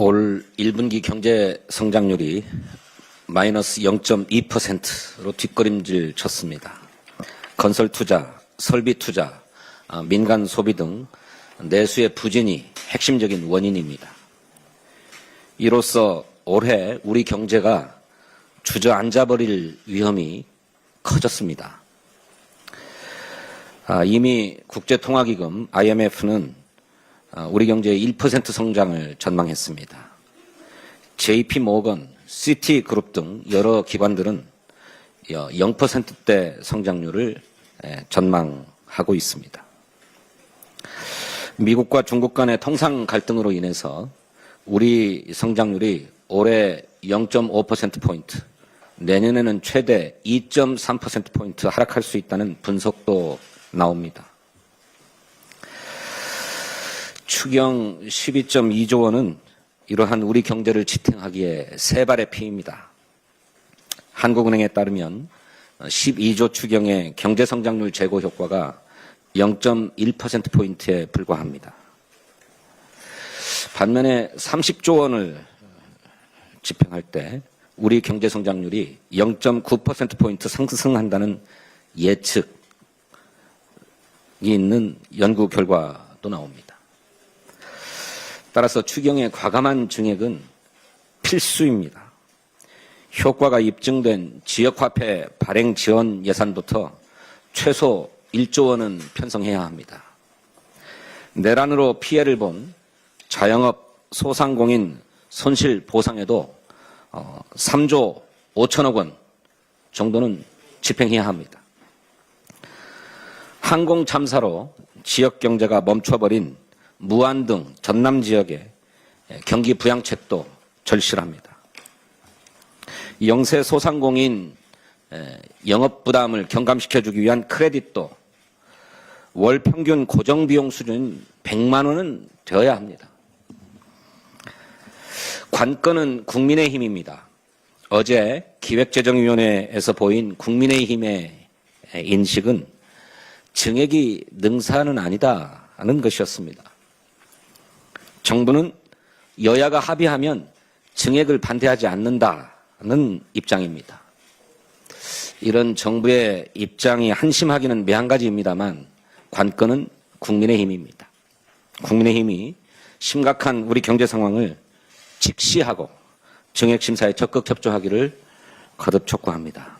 올 1분기 경제 성장률이 마이너스 0.2%로 뒷걸음질 쳤습니다. 건설 투자, 설비 투자, 아, 민간 소비 등 내수의 부진이 핵심적인 원인입니다. 이로써 올해 우리 경제가 주저앉아버릴 위험이 커졌습니다. 아, 이미 국제통화기금 IMF는 아, 우리 경제의 1% 성장을 전망했습니다. JP 모건, 시티 그룹 등 여러 기관들은 0%대 성장률을 에, 전망하고 있습니다. 미국과 중국 간의 통상 갈등으로 인해서 우리 성장률이 올해 0.5%포인트, 내년에는 최대 2.3%포인트 하락할 수 있다는 분석도 나옵니다. 추경 12.2조 원은 이러한 우리 경제를 지탱하기에 세 발의 피입니다. 한국은행에 따르면 12조 추경의 경제 성장률 제고 효과가 0.1%포인트에 불과합니다. 반면에 30조 원을 집행할 때 우리 경제 성장률이 0.9%포인트 상승한다는 예측이 있는 연구 결과도 나옵니다. 따라서 추경의 과감한 증액은 필수입니다. 효과가 입증된 지역화폐 발행 지원 예산부터 최소 1조 원은 편성해야 합니다. 내란으로 피해를 본 자영업 소상공인 손실 보상에도 3조 5천억 원 정도는 집행해야 합니다. 항공 참사로 지역 경제가 멈춰버린 무안 등 전남 지역의 경기 부양책도 절실합니다. 영세 소상공인 영업 부담을 경감시켜주기 위한 크레딧도 월 평균 고정 비용 수준 100만 원은 되어야 합니다. 관건은 국민의힘입니다. 어제 기획재정위원회에서 보인 국민의힘의 인식은 증액이 능사는 아니다는 것이었습니다. 정부는 여야가 합의하면 증액을 반대하지 않는다는 입장입니다. 이런 정부의 입장이 한심하기는 매한 가지입니다만 관건은 국민의 힘입니다. 국민의 힘이 심각한 우리 경제 상황을 직시하고 정액 심사에 적극 협조하기를 거듭 촉구합니다.